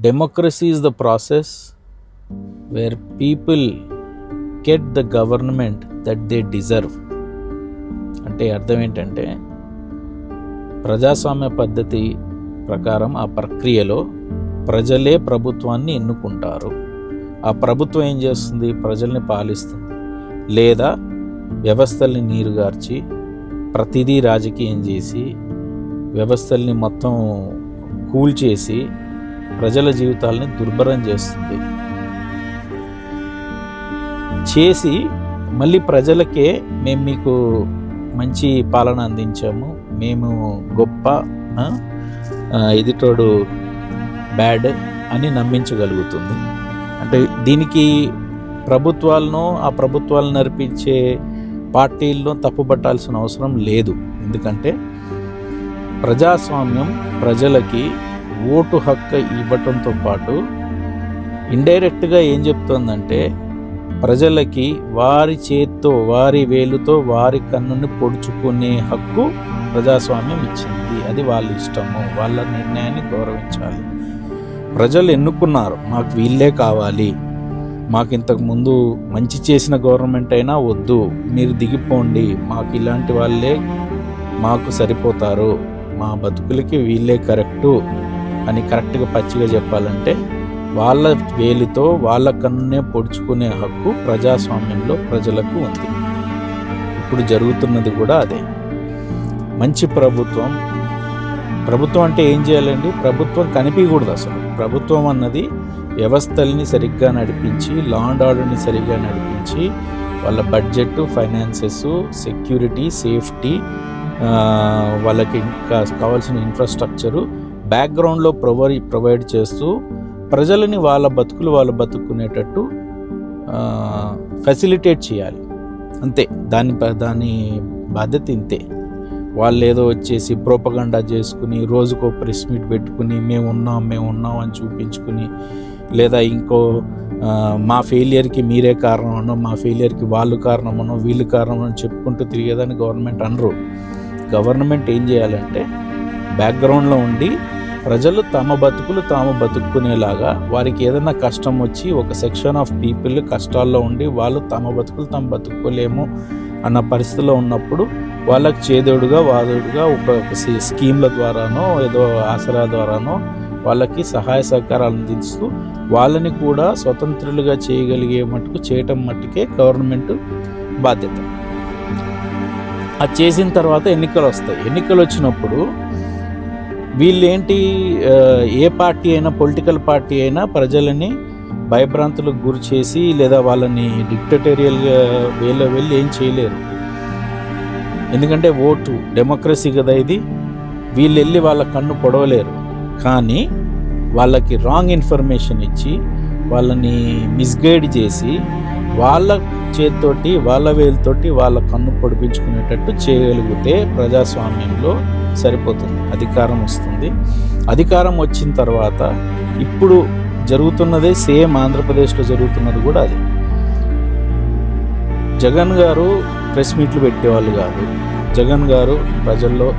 Democracy is the process where people get the government that they deserve అంటే అర్థం ఏంటంటే ప్రజాస్వామ్య పద్ధతి ప్రకారం ఆ ప్రక్రియలో ప్రజలే ప్రభుత్వాన్ని ఎన్నుకుంటారు. ఆ ప్రభుత్వం ఏం చేస్తుంది? ప్రజల్ని పాలిస్తుంది. లేదా వ్యవస్థల్ని నీరుగార్చి ప్రతిదీ రాజకీయం చేసి వ్యవస్థల్ని మొత్తం కూల్చేసి ప్రజల జీవితాలని దుర్భరం చేస్తుంది. చేసి మళ్ళీ ప్రజలకే మేము మీకు మంచి పాలన అందించాము. మేము గొప్ప ఎదుటోడు బ్యాడ్ అని నమ్మించగలుగుతుంది. అంటే దీనికి ప్రభుత్వాలను ఆ ప్రభుత్వాలను నడిపించే పార్టీలను తప్పుపట్టాల్సిన అవసరం లేదు. ఎందుకంటే ప్రజాస్వామ్యం ప్రజలకి ఓటు హక్కు ఇవ్వటంతో పాటు ఇండైరెక్ట్గా ఏం చెప్తోందంటే ప్రజలకి వారి చేత్తో వారి వేలుతో వారి కన్నుని పొడుచుకునే హక్కు ప్రజాస్వామ్యం ఇచ్చింది. అది వాళ్ళ ఇష్టము వాళ్ళ నిర్ణయాన్ని గౌరవించాలి. ప్రజలు ఎన్నుకున్నారు మాకు వీళ్ళే కావాలి మాకు ఇంతకుముందు మంచి చేసిన గవర్నమెంట్ అయినా వద్దు మీరు దిగిపోండి మాకు ఇలాంటి వాళ్ళే మాకు సరిపోతారు మా బతుకులకి వీళ్ళే కరెక్టు అని కరెక్ట్గా పచ్చిగా చెప్పాలంటే వాళ్ళ వేలితో వాళ్ళ కన్నునే పొడుచుకునే హక్కు ప్రజాస్వామ్యంలో ప్రజలకు ఉంది. ఇప్పుడు జరుగుతున్నది కూడా అదే. మంచి ప్రభుత్వం ప్రభుత్వం అంటే ఏం చేయాలండి? ప్రభుత్వం కనిపించకూడదు అసలు. ప్రభుత్వం అన్నది వ్యవస్థల్ని సరిగ్గా నడిపించి లా అండ్ ఆర్డర్ని సరిగ్గా నడిపించి వాళ్ళ బడ్జెట్ ఫైనాన్సెస్ సెక్యూరిటీ సేఫ్టీ వాళ్ళకి ఇంకా కావాల్సిన ఇన్ఫ్రాస్ట్రక్చరు బ్యాక్గ్రౌండ్లో ప్రొవై ప్రొవైడ్ చేస్తూ ప్రజలని వాళ్ళ బతుకులు వాళ్ళు బతుకునేటట్టు ఫెసిలిటేట్ చేయాలి. అంతే. దాని దాని బాధ్యత ఇంతే. వాళ్ళు ఏదో వచ్చేసి ప్రోపగండా చేసుకుని రోజుకో ప్రెస్ మీట్ పెట్టుకుని మేము ఉన్నాం మేము ఉన్నాం అని చూపించుకుని లేదా ఇంకో మా ఫెయిలియర్కి మీరే కారణమనో మా ఫెయిలియర్కి వాళ్ళు కారణమనో వీళ్ళు కారణమనో చెప్పుకుంటూ తిరిగేదని గవర్నమెంట్ అనరు. గవర్నమెంట్ ఏం చేయాలంటే బ్యాక్గ్రౌండ్లో ఉండి ప్రజలు తమ బతుకులు తాము బతుక్కునేలాగా వారికి ఏదైనా కష్టం వచ్చి ఒక సెక్షన్ ఆఫ్ పీపుల్ కష్టాల్లో ఉండి వాళ్ళు తమ బతుకులు తాము బతుక్కోలేము అన్న పరిస్థితిలో ఉన్నప్పుడు వాళ్ళకి చేదోడుగా వాదోడుగా ఒక స్కీమ్ల ద్వారానో ఏదో ఆసరా ద్వారానో వాళ్ళకి సహాయ సహకారాలు అందిస్తూ వాళ్ళని కూడా స్వతంత్రులుగా చేయగలిగే మటుకు చేయటం మట్టుకే గవర్నమెంట్ బాధ్యత. అది చేసిన తర్వాత ఎన్నికలు వస్తాయి. ఎన్నికలు వచ్చినప్పుడు వీళ్ళేంటి ఏ పార్టీ అయినా పొలిటికల్ పార్టీ అయినా ప్రజలని భయభ్రాంతులకు గురి చేసి లేదా వాళ్ళని డిక్టటేరియల్గా వేలో వెళ్ళి ఏం చేయలేరు. ఎందుకంటే ఓటు డెమోక్రసీ కదా ఇది. వీళ్ళు వెళ్ళి వాళ్ళ కన్ను పొడవలేరు. కానీ వాళ్ళకి రాంగ్ ఇన్ఫర్మేషన్ ఇచ్చి వాళ్ళని మిస్గైడ్ చేసి వాళ్ళ చేతితోటి వాళ్ళ వేలుతోటి వాళ్ళ కన్ను పొడిపించుకునేటట్టు చేయగలిగితే ప్రజాస్వామ్యంలో సరిపోతుంది అధికారం వస్తుంది. అధికారం వచ్చిన తర్వాత ఇప్పుడు జరుగుతున్నదే సేమ్ ఆంధ్రప్రదేశ్లో జరుగుతున్నది కూడా అది. జగన్ గారు ప్రెస్ మీట్లు పెట్టేవాళ్ళు కాదు. జగన్ గారు ప్రజల్లో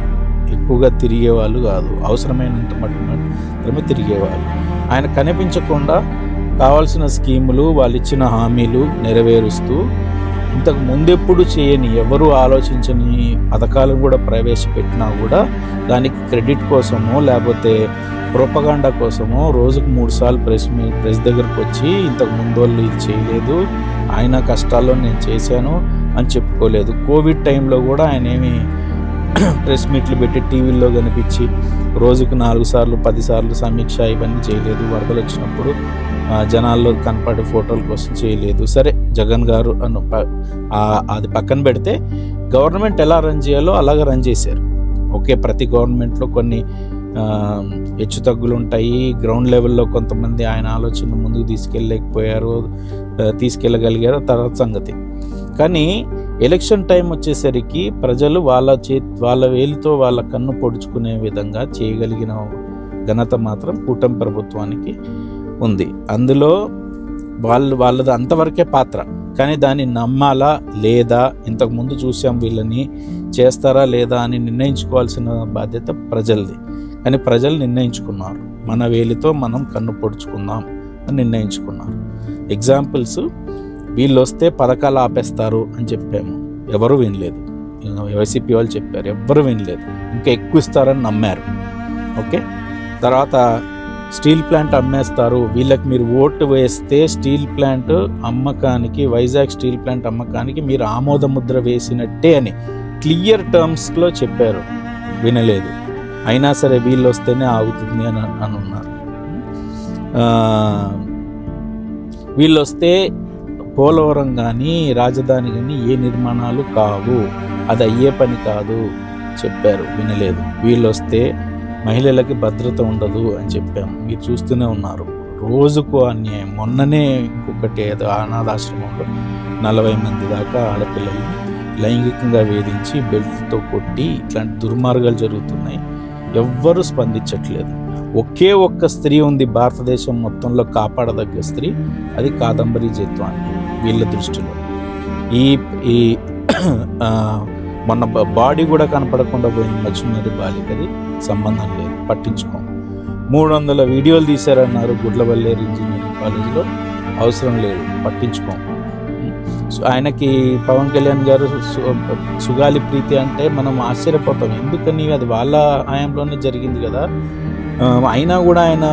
ఎక్కువగా తిరిగేవాళ్ళు కాదు. అవసరమైనంత మాత్రమే తిరిగేవాళ్ళు. ఆయన కనిపించకుండా కావాల్సిన స్కీములు వాళ్ళు ఇచ్చిన హామీలు నెరవేరుస్తూ ఇంతకు ముందెప్పుడు చేయని ఎవరు ఆలోచించని పథకాలను కూడా ప్రవేశపెట్టినా కూడా దానికి క్రెడిట్ కోసమో లేకపోతే ప్రొపగాండా కోసమో రోజుకు మూడు సార్లు ప్రెస్ మీ ప్రెస్ దగ్గరకు వచ్చి ఇంతకు ముందు వాళ్ళు ఇది చేయలేదు ఆయన కష్టాల్లో నేను చేశాను అని చెప్పుకోలేదు. కోవిడ్ టైంలో కూడా ఆయన ఏమి ప్రెస్ మీట్లు పెట్టి టీవీల్లో కనిపించి రోజుకు నాలుగు సార్లు పది సార్లు సమీక్ష ఇవన్నీ చేయలేదు. వరదలు వచ్చినప్పుడు జనాల్లో కనపడే ఫోటోల కోసం చేయలేదు. సరే జగన్ గారు అను అది పక్కన పెడితే గవర్నమెంట్ ఎలా రన్ చేయాలో అలాగ రన్ చేశారు. ఓకే ప్రతి గవర్నమెంట్లో కొన్ని హెచ్చు తగ్గులు ఉంటాయి. గ్రౌండ్ లెవెల్లో కొంతమంది ఆయన ఆలోచన ముందుకు తీసుకెళ్ళలేకపోయారు తీసుకెళ్ళగలిగారు తర్వాత సంగతి. కానీ ఎలక్షన్ టైం వచ్చేసరికి ప్రజలు వాళ్ళ చే వాళ్ళ వేలితో వాళ్ళ కన్ను పొడుచుకునే విధంగా చేయగలిగిన ఘనత మాత్రం కూటమి ప్రభుత్వానికి ఉంది. అందులో వాళ్ళు వాళ్ళది అంతవరకే పాత్ర. కానీ దాన్ని నమ్మాలా? లేదా? ఇంతకుముందు చూసాం వీళ్ళని చేస్తారా? లేదా? అని నిర్ణయించుకోవాల్సిన బాధ్యత ప్రజలది. కానీ ప్రజలు నిర్ణయించుకున్నారు. మన వేలితో మనం కన్ను పొడుచుకుందాం అని నిర్ణయించుకున్నారు. ఎగ్జాంపుల్స్ వీళ్ళు వస్తే పథకాలు ఆపేస్తారు అని చెప్పాము. ఎవరు వినలేదు. వైసీపీ వాళ్ళు చెప్పారు. ఎవ్వరు వినలేదు. ఇంకా ఎక్కువ ఇస్తారని నమ్మారు. ఓకే? తర్వాత స్టీల్ ప్లాంట్ అమ్మేస్తారు. వీళ్ళకి మీరు ఓటు వేస్తే స్టీల్ ప్లాంట్ అమ్మకానికి వైజాగ్ స్టీల్ ప్లాంట్ అమ్మకానికి మీరు ఆమోద ముద్ర వేసినట్టే అని క్లియర్ టర్మ్స్లో చెప్పారు. వినలేదు. అయినా సరే వీళ్ళు వస్తేనే ఆగుతుంది అని అని ఉన్నారు. వీళ్ళు వస్తే పోలవరం కానీ రాజధాని కానీ ఏ నిర్మాణాలు కావు. అది అయ్యే పని కాదు చెప్పారు. వినలేదు. వీళ్ళు వస్తే మహిళలకి భద్రత ఉండదు అని చెప్పాము మీరు చూస్తూనే ఉన్నారు. రోజుకు అన్యాయం. మొన్ననే ఇంకొకటి ఏదో అనాథాశ్రమంలో నలభై మంది దాకా ఆడపిల్లలు లైంగికంగా వేధించి బెల్ట్తో కొట్టి ఇట్లాంటి దుర్మార్గాలు జరుగుతున్నాయి. ఎవ్వరూ స్పందించట్లేదు. ఒకే ఒక్క స్త్రీ ఉంది భారతదేశం మొత్తంలో కాపాడదగ్గ స్త్రీ. అది కాదంబరి జత్వాని వీళ్ళ దృష్టిలో. ఈ ఈ మన బాడీ కూడా కనపడకుండా పోయింది. మచ్చుమరి బాలికది సంబంధం లేదు. పట్టించుకోం. మూడు వందల వీడియోలు తీశారన్నారు గుడ్లవల్లేరు ఇంజనీరింగ్ కాలేజీలో. అవసరం లేదు. పట్టించుకోం. సో ఆయనకి పవన్ కళ్యాణ్ గారు సుగాలి ప్రీతి అంటే మనం ఆశ్చర్యపోతాం. ఎందుకని? అది వాళ్ళ హయాంలోనే జరిగింది కదా. అయినా కూడా ఆయన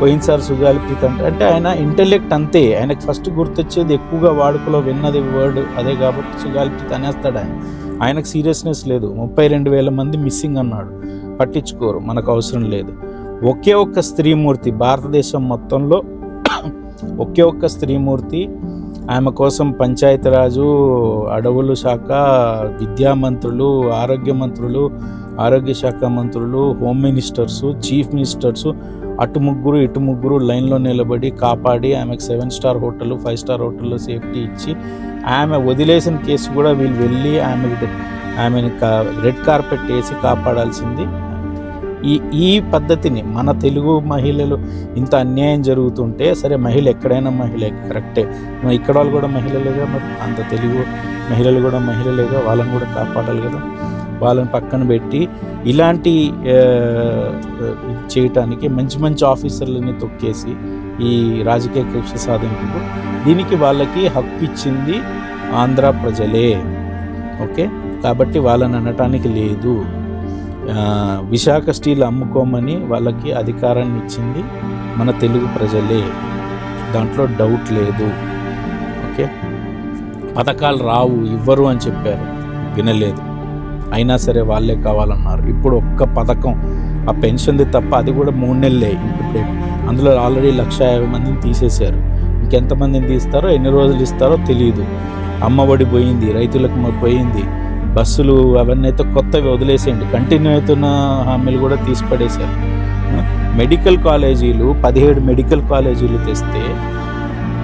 పోయినసారి సుగాలి ప్రీతి అంటే అంటే ఆయన ఇంటెలెక్ట్ అంతే. ఆయనకు ఫస్ట్ గుర్తొచ్చేది ఎక్కువగా వాడుకలో విన్నది వర్డ్ అదే కాబట్టి సుగాలి ప్రీతి అనేస్తాడు ఆయన ఆయనకు సీరియస్నెస్ లేదు. ముప్పై రెండు వేల మంది మిస్సింగ్ అన్నాడు. పట్టించుకోరు. మనకు అవసరం లేదు. ఒకే ఒక్క స్త్రీమూర్తి భారతదేశం మొత్తంలో ఒకే ఒక్క స్త్రీమూర్తి ఆమె కోసం పంచాయతీరాజు అడవులు శాఖ విద్యా మంత్రులు ఆరోగ్య మంత్రులు ఆరోగ్య శాఖ మంత్రులు హోమ్ మినిస్టర్సు చీఫ్ మినిస్టర్సు అటు ముగ్గురు ఇటు ముగ్గురు లైన్లో నిలబడి కాపాడి ఆమెకు seven star hotel five star హోటల్లో సేఫ్టీ ఇచ్చి ఆమె వదిలేసిన కేసు కూడా వీళ్ళు వెళ్ళి ఆమె ఆమెను కా రెడ్ కార్పెట్ వేసి కాపాడాల్సింది. ఈ ఈ పద్ధతిని మన తెలుగు మహిళలు ఇంత అన్యాయం జరుగుతుంటే సరే మహిళ ఎక్కడైనా మహిళ కరెక్టే. మరి ఇక్కడ వాళ్ళు కూడా మహిళలేగా మరి? అంత తెలుగు మహిళలు కూడా మహిళలేగా వాళ్ళని కూడా కాపాడాలి కదా? వాళ్ళని పక్కన పెట్టి ఇలాంటి చేయటానికి మంచి మంచి ఆఫీసర్లని తొక్కేసి ఈ రాజకీయ కక్ష సాధింపుకు దీనికి వాళ్ళకి హక్కు ఇచ్చింది ఆంధ్ర ప్రజలే. ఓకే? కాబట్టి వాళ్ళని అనటానికి లేదు. విశాఖ స్టీల్ అమ్ముకోమని వాళ్ళకి అధికారాన్ని ఇచ్చింది మన తెలుగు ప్రజలే. దాంట్లో డౌట్ లేదు. ఓకే? పథకాలు రావు ఇవ్వరు అని చెప్పారు. వినలేదు. అయినా సరే వాళ్ళే కావాలన్నారు. ఇప్పుడు ఒక్క పథకం ఆ పెన్షన్ది తప్ప అది కూడా మూడు నెలలే. ఇప్పుడు అందులో ఆల్రెడీ లక్ష యాభై మందిని తీసేశారు. ఇంకెంతమందిని తీస్తారో ఎన్ని రోజులు ఇస్తారో తెలియదు అమ్మఒడి పోయింది రైతులకు పోయింది. బస్సులు అవన్నీ అయితే కొత్తవి వదిలేసేయండి. కంటిన్యూ అవుతున్న హామీలు కూడా తీసిపడేశారు. మెడికల్ కాలేజీలు పదిహేడు మెడికల్ కాలేజీలు తెస్తే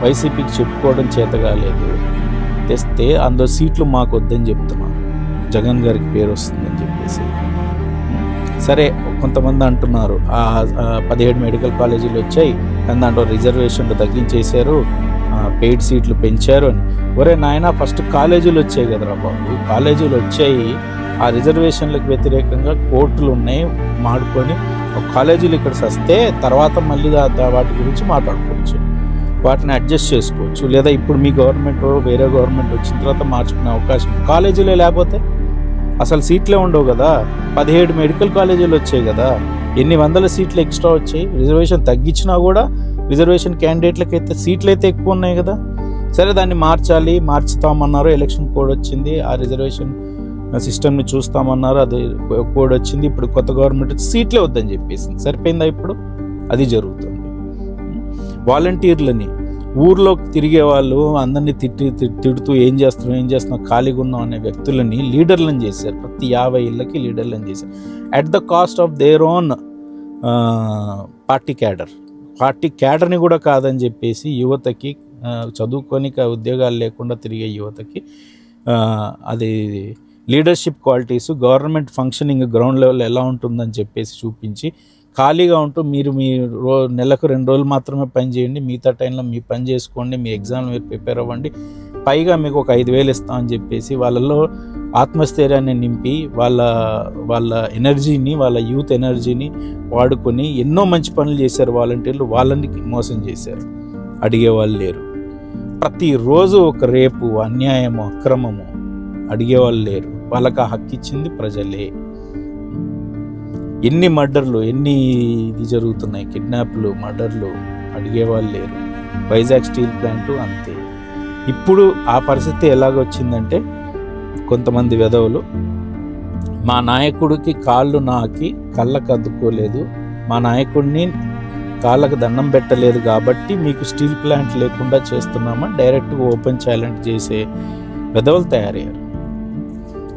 వైసీపీకి చెప్పుకోవడం చేత కాలేదు. తెస్తే అందులో సీట్లు మాకు వద్దని చెప్తున్నారు జగన్ గారికి పేరు వస్తుందని చెప్పేసి. సరే కొంతమంది అంటున్నారు ఆ పదిహేడు మెడికల్ కాలేజీలు వచ్చాయి కానీ దాంట్లో రిజర్వేషన్లు తగ్గించేశారు పెయిడ్ సీట్లు పెంచారు అని. ఒరే నాయన ఫస్ట్ కాలేజీలు వచ్చాయి కదరా బాబు. కాలేజీలు వచ్చాయి ఆ రిజర్వేషన్లకు వ్యతిరేకంగా కోర్టులు ఉన్నాయి మాడుకొని కాలేజీలు ఇక్కడ వస్తే తర్వాత మళ్ళీ వాటి గురించి మాట్లాడుకోవచ్చు. వాటిని అడ్జస్ట్ చేసుకోవచ్చు. లేదా ఇప్పుడు మీ గవర్నమెంట్ వేరే గవర్నమెంట్ వచ్చిన తర్వాత మార్చుకునే అవకాశం. కాలేజీలే లేకపోతే? అసలు సీట్లే ఉండవు కదా. పదిహేడు మెడికల్ కాలేజీలు వచ్చాయి కదా. ఎన్ని వందల సీట్లు ఎక్స్ట్రా వచ్చాయి? రిజర్వేషన్ తగ్గించినా కూడా రిజర్వేషన్ క్యాండిడేట్లకి అయితే సీట్లు అయితే ఎక్కువ ఉన్నాయి కదా. సరే దాన్ని మార్చాలి. మార్చుతామన్నారు. ఎలక్షన్ కోడ్ వచ్చింది. ఆ రిజర్వేషన్ సిస్టమ్ని చూస్తామన్నారు. అది కోడ్ వచ్చింది. ఇప్పుడు కొత్త గవర్నమెంట్ సీట్లే వద్దని చెప్పేసింది. సరిపోయిందా ఇప్పుడు? అది జరుగుతుంది. వాలంటీర్లని ఊర్లోకి తిరిగే వాళ్ళు అందరినీ తిట్టి తి- తిడుతూ ఏం చేస్తున్నాం ఏం చేస్తున్నాం ఖాళీగా ఉన్నాం అనే వ్యక్తులని లీడర్లను చేశారు. ప్రతి యాభై ఇళ్ళకి లీడర్లను చేశారు. At the cost of their own party cadre. Party క్యాడర్ని కూడా కాదని చెప్పేసి యువతకి చదువుకొని ఉద్యోగాలు లేకుండా తిరిగే యువతకి అది leadership qualities government functioning ground level ఎలా ఉంటుందని చెప్పేసి చూపించి ఖాళీగా ఉంటూ మీరు మీ రో నెలకు రెండు రోజులు మాత్రమే పని చేయండి. మిగతా టైంలో మీ పని చేసుకోండి. మీ ఎగ్జామ్ మీరు ప్రిపేర్ అవ్వండి. పైగా మీకు ఒక ఐదు వేలు ఇస్తామని చెప్పేసి వాళ్ళలో ఆత్మస్థైర్యాన్ని నింపి వాళ్ళ వాళ్ళ ఎనర్జీని వాళ్ళ యూత్ ఎనర్జీని వాడుకొని ఎన్నో మంచి పనులు చేశారు వాలంటీర్లు. వాళ్ళని మోసం చేశారు. అడిగే వాళ్ళు లేరు. ప్రతిరోజు ఒక రేపు అన్యాయము అక్రమము అడిగేవాళ్ళు లేరు. వాళ్ళకి ఆ హక్కు ఇచ్చింది ప్రజలే. ఎన్ని మర్డర్లు ఎన్ని ఇది జరుగుతున్నాయి? కిడ్నాప్లు మర్డర్లు అడిగేవాళ్ళు లేరు. వైజాగ్ స్టీల్ ప్లాంట్ అంతే. ఇప్పుడు ఆ పరిస్థితి ఎలాగొచ్చిందంటే కొంతమంది వెధవులు మా నాయకుడికి కాళ్ళు నాకి కళ్ళకు అద్దుకోలేదు. మా నాయకుడిని కాళ్ళకు దండం పెట్టలేదు కాబట్టి మీకు స్టీల్ ప్లాంట్ లేకుండా చేస్తున్నామని డైరెక్ట్గా ఓపెన్ ఛాలెంజ్ చేసే వెధవులు తయారయ్యారు.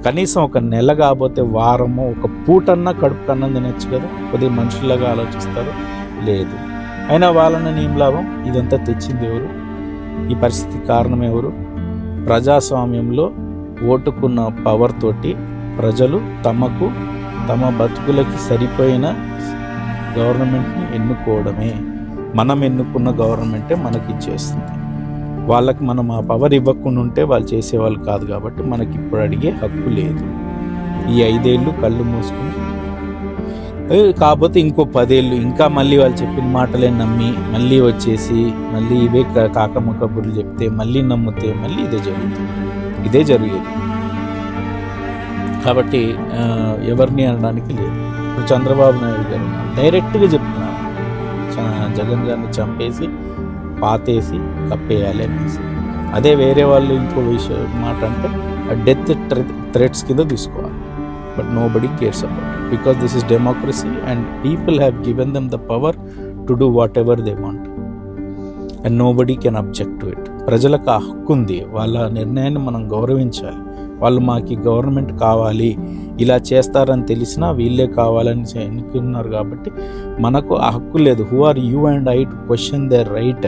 కనీసం ఒక నెల కాకపోతే వారము ఒక పూటన్నా కడుపు కన్నం తినచ్చు కదా. కొద్దిగా మనుషుల్లాగా ఆలోచిస్తారు. లేదు. అయినా వాళ్ళని ఏం లాభం. ఇదంతా తెచ్చింది ఎవరు? ఈ పరిస్థితి కారణం ఎవరు? ప్రజాస్వామ్యంలో ఓటుకున్న పవర్ తోటి ప్రజలు తమకు తమ బతుకులకి సరిపోయిన గవర్నమెంట్ని ఎన్నుకోవడమే. మనం ఎన్నుకున్న గవర్నమెంటే మనకి ఇచ్చేస్తుంది వాళ్ళకి మనం ఆ పవర్ ఇవ్వకుండా ఉంటే వాళ్ళు చేసేవాళ్ళు కాదు కాబట్టి మనకి ఇప్పుడు అడిగే హక్కు లేదు. ఈ ఐదేళ్ళు కళ్ళు మూసుకుని కాకపోతే ఇంకో పదేళ్ళు ఇంకా మళ్ళీ వాళ్ళు చెప్పిన మాటలే నమ్మి మళ్ళీ వచ్చేసి మళ్ళీ ఇవే కా- కాకమ్మ కబుర్లు చెప్తే మళ్ళీ నమ్మితే మళ్ళీ ఇదే జరుగుతుంది. ఇదే జరిగేది. కాబట్టి ఎవరిని అనడానికి లేదు. ఇప్పుడు చంద్రబాబు నాయుడు గారు డైరెక్ట్గా చెప్తున్నారు. చ- జగన్ గారిని చంపేసి పాతేసి కప్పేయాలి అనేసి. అదే వేరే వాళ్ళు ఇంకో విషయం మాట అంటే డెత్ థ్రెట్స్ కింద తీసుకోవాలి. But nobody cares about because this is democracy and people have given them the power to do whatever they want and nobody can object to it ప్రజలకు ఆ హక్కు ఉంది. వాళ్ళ నిర్ణయాన్ని మనం గౌరవించాలి. వాళ్ళు మాకు గవర్నమెంట్ కావాలి. ఇలా చేస్తారని తెలిసినా వీళ్ళే కావాలని ఎన్నుకున్నారు కాబట్టి మనకు ఆ హక్కు లేదు. Who are you and I to question the right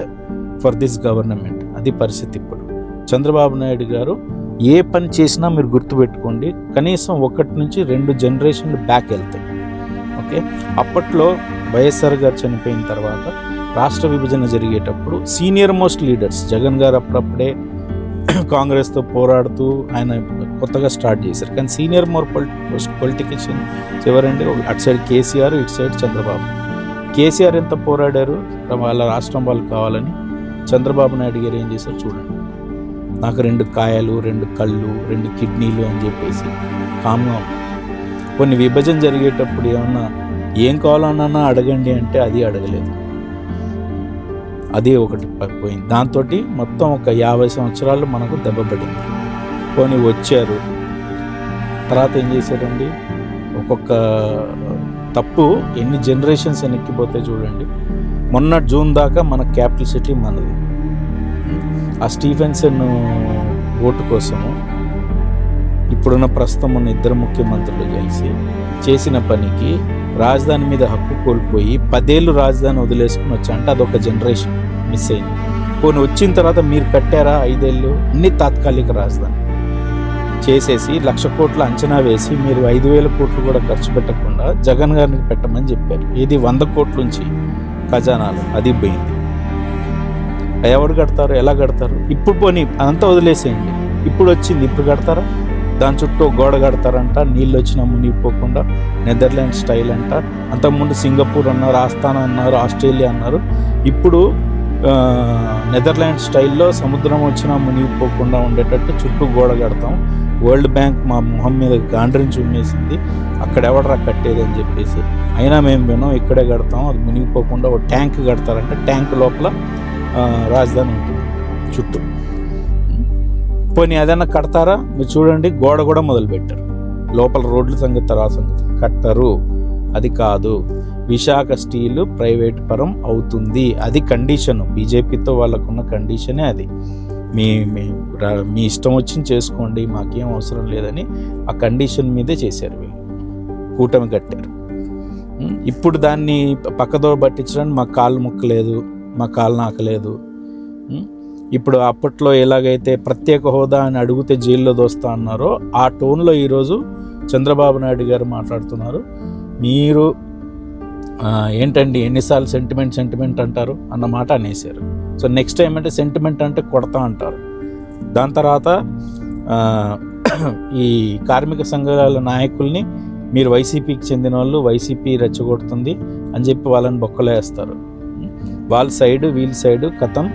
for this government. అది పరిస్థితి ఇప్పుడు. చంద్రబాబు నాయుడు గారు ఏ పని చేసినా మీరు గుర్తుపెట్టుకోండి. కనీసం ఒకటి నుంచి రెండు జనరేషన్లు బ్యాక్ వెళ్తాయి. ఓకే? అప్పట్లో వైఎస్ఆర్ గారు చనిపోయిన తర్వాత రాష్ట్ర విభజన జరిగేటప్పుడు సీనియర్ మోస్ట్ లీడర్స్ జగన్ గారు అప్పుడప్పుడే కాంగ్రెస్తో పోరాడుతూ ఆయన కొత్తగా స్టార్ట్ చేశారు. కానీ సీనియర్ మోర్ పొలిటి పొలిటిషియన్ ఎవరండి? అటు సైడ్ కేసీఆర్ ఇటు సైడ్ చంద్రబాబు. కేసీఆర్ ఎంత పోరాడారు? వాళ్ళ రాష్ట్రం వాళ్ళు కావాలని చంద్రబాబు నాయుడు గారు ఏం చేశారు చూడండి. నాకు రెండు కాయలు రెండు కళ్ళు రెండు కిడ్నీలు అని చెప్పేసి కామ్గా కొన్ని విభజన జరిగేటప్పుడు ఏమన్నా ఏం కావాలన్నా అడగండి అంటే అది అడగలేదు. అదే ఒకటి పోయింది. దాంతో మొత్తం ఒక యాభై సంవత్సరాలు మనకు దెబ్బపడింది పోనీ వచ్చారు. తర్వాత ఏం చేశారండి? ఒక్కొక్క తప్పు ఎన్ని జనరేషన్స్ వెనక్కిపోతే చూడండి. మొన్న జూన్ దాకా మన క్యాపిటల్ సిటీ మనది. ఆ స్టీఫెన్సన్ ఓటు కోసము ఇప్పుడున్న ప్రస్తుతం ఉన్న ఇద్దరు ముఖ్యమంత్రులు కలిసి చేసిన పనికి రాజధాని మీద హక్కు కోల్పోయి పదేళ్ళు రాజధాని వదిలేసుకుని వచ్చా అంటే అదొక జనరేషన్ మిస్ అయింది. పోనీ వచ్చిన తర్వాత మీరు కట్టారా ఐదేళ్ళు? అన్ని తాత్కాలిక రాజధాని. చేసేసి లక్ష కోట్ల అంచనా వేసి మీరు ఐదు వేల కోట్లు కూడా ఖర్చు పెట్టకుండా జగన్ గారిని పెట్టమని చెప్పారు. ఇది వంద కోట్ల నుంచి ఖజానాలు అది పోయింది. ఎవరు కడతారు? ఎలా కడతారు? ఇప్పుడు పోనీ అదంతా వదిలేసేయండి. ఇప్పుడు వచ్చింది ఇప్పుడు కడతారా? దాని చుట్టూ గోడ కడతారంట నీళ్ళు వచ్చినా మునిగిపోకుండా. నెదర్లాండ్ స్టైల్ అంట. అంతకుముందు సింగపూర్ అన్నారు ఆస్థానా అన్నారు ఆస్ట్రేలియా అన్నారు. ఇప్పుడు నెదర్లాండ్ స్టైల్లో సముద్రం వచ్చినా మునిగిపోకుండా ఉండేటట్టు చుట్టూ గోడ కడతాం. వరల్డ్ బ్యాంక్ మా మొహం మీద గాండ్రిని చూమేసింది అక్కడ ఎవడరా కట్టేది అని చెప్పేసి. అయినా మేము విన్నాం ఇక్కడే కడతాం అది మునిగిపోకుండా ఒక ట్యాంక్ కడతారంటే. ట్యాంక్ లోపల రాజధాని ఉంటుంది చుట్టూ. పోనీ ఏదైనా కడతారా? మీరు చూడండి గోడ కూడా మొదలుపెట్టారు. లోపల రోడ్ల సంగతి తర్వాత సంగతి. కట్టరు. అది కాదు. విశాఖ స్టీల్ ప్రైవేట్ పరం అవుతుంది. అది కండిషన్. బీజేపీతో వాళ్ళకున్న కండిషనే అది. మీ మీ మీ ఇష్టం వచ్చింది చేసుకోండి మాకేం అవసరం లేదని ఆ కండిషన్ మీదే చేశారు వీళ్ళు. కూటమి కట్టారు. ఇప్పుడు దాన్ని పక్కదో పట్టించడానికి మా కాళ్ళు ముక్కలేదు మా కాళ్ళు నాకలేదు. ఇప్పుడు అప్పట్లో ఎలాగైతే ప్రత్యేక హోదా అని అడిగితే జైల్లో దోస్తా అన్నారో ఆ టోన్లో ఈరోజు చంద్రబాబు నాయుడు గారు మాట్లాడుతున్నారు. మీరు ఏంటండి ఎన్నిసార్లు సెంటిమెంట్ సెంటిమెంట్ అంటారు? అన్న మాట అనేసారు సో నెక్స్ట్ టైం అంటే సెంటిమెంట్ అంటే కొడతా అంటారు. దాని తర్వాత ఈ కార్మిక సంఘాల నాయకుల్ని మీరు వైసీపీకి చెందిన వాళ్ళు వైసీపీ రెచ్చగొడుతుంది అని చెప్పి వాళ్ళని బొక్కలేస్తారు. వాళ్ళ సైడ్ వీళ్ళ సైడ్ కథం.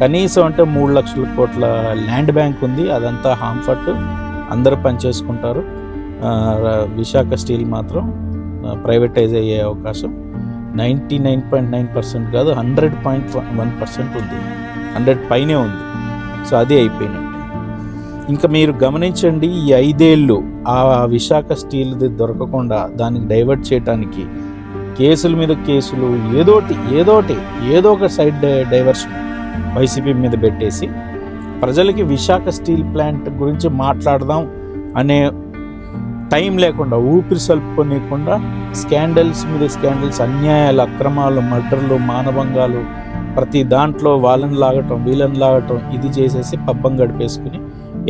కనీసం అంటే మూడు లక్షల కోట్ల ల్యాండ్ బ్యాంక్ ఉంది అదంతా హాంఫర్ట్ అందరూ పనిచేసుకుంటారు. విశాఖ స్టీల్ మాత్రం ప్రైవేటైజ్ అయ్యే అవకాశం. Ninety nine point nine percent కాదు హండ్రెడ్ పాయింట్ వన్ పర్సెంట్ ఉంది. హండ్రెడ్ పైనే ఉంది. సో అది అయిపోయినట్టు. ఇంకా మీరు గమనించండి ఈ ఐదేళ్ళు ఆ విశాఖ స్టీల్ది దొరకకుండా దానికి డైవర్ట్ చేయడానికి కేసుల మీద కేసులు ఏదోటి ఏదోటి ఏదో ఒక సైడ్ డైవర్షన్ వైసీపీ మీద పెట్టేసి ప్రజలకి విశాఖ స్టీల్ ప్లాంట్ గురించి మాట్లాడదాం అనే టైం లేకుండా ఊపిరి సల్పుకోనియకుండా స్కాండల్స్ మీద స్కాండల్స్ అన్యాయాలు అక్రమాలు మర్డర్లు మానభంగాలు ప్రతి దాంట్లో వాళ్ళని లాగటం వీళ్ళని లాగటం ఇది చేసేసి పబ్బం గడిపేసుకుని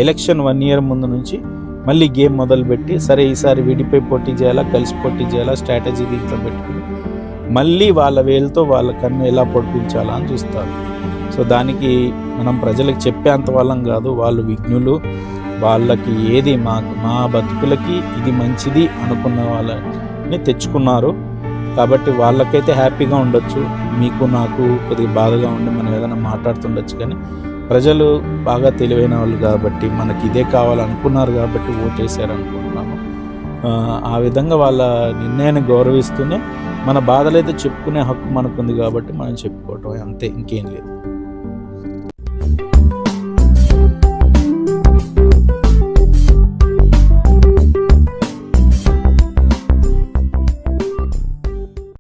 ఎలక్షన్ వన్ ఇయర్ ముందు నుంచి మళ్ళీ గేమ్ మొదలుపెట్టి సరే ఈసారి విడిపోయి పోటీ చేయాలా కలిసి పోటీ చేయాలా స్ట్రాటజీ దీంట్లో పెట్టుకుని మళ్ళీ వాళ్ళ వేలతో వాళ్ళ కన్ను ఎలా పొడిపించాలా అని చూస్తారు. సో దానికి మనం ప్రజలకు చెప్పేంత వాళ్ళం కాదు. వాళ్ళు విఘ్నులు. వాళ్ళకి ఏది మా మా బతుకులకి ఇది మంచిది అనుకున్న అన్నీ తెచ్చుకున్నారు. కాబట్టి వాళ్ళకైతే హ్యాపీగా ఉండొచ్చు. మీకు నాకు కొద్దిగా బాధగా ఉండి మనం ఏదైనా మాట్లాడుతుండొచ్చు కానీ ప్రజలు బాగా తెలివైన వాళ్ళు కాబట్టి మనకి ఇదే కావాలనుకున్నారు కాబట్టి ఓటేసారు అనుకుంటున్నాను ఆ, ఆ విధంగా వాళ్ళ నిర్ణయాన్ని గౌరవిస్తూనే మన బాధలైతే చెప్పుకునే హక్కు మనకుంది కాబట్టి మనం చెప్పుకోవటం అంతే ఇంకేం లేదు.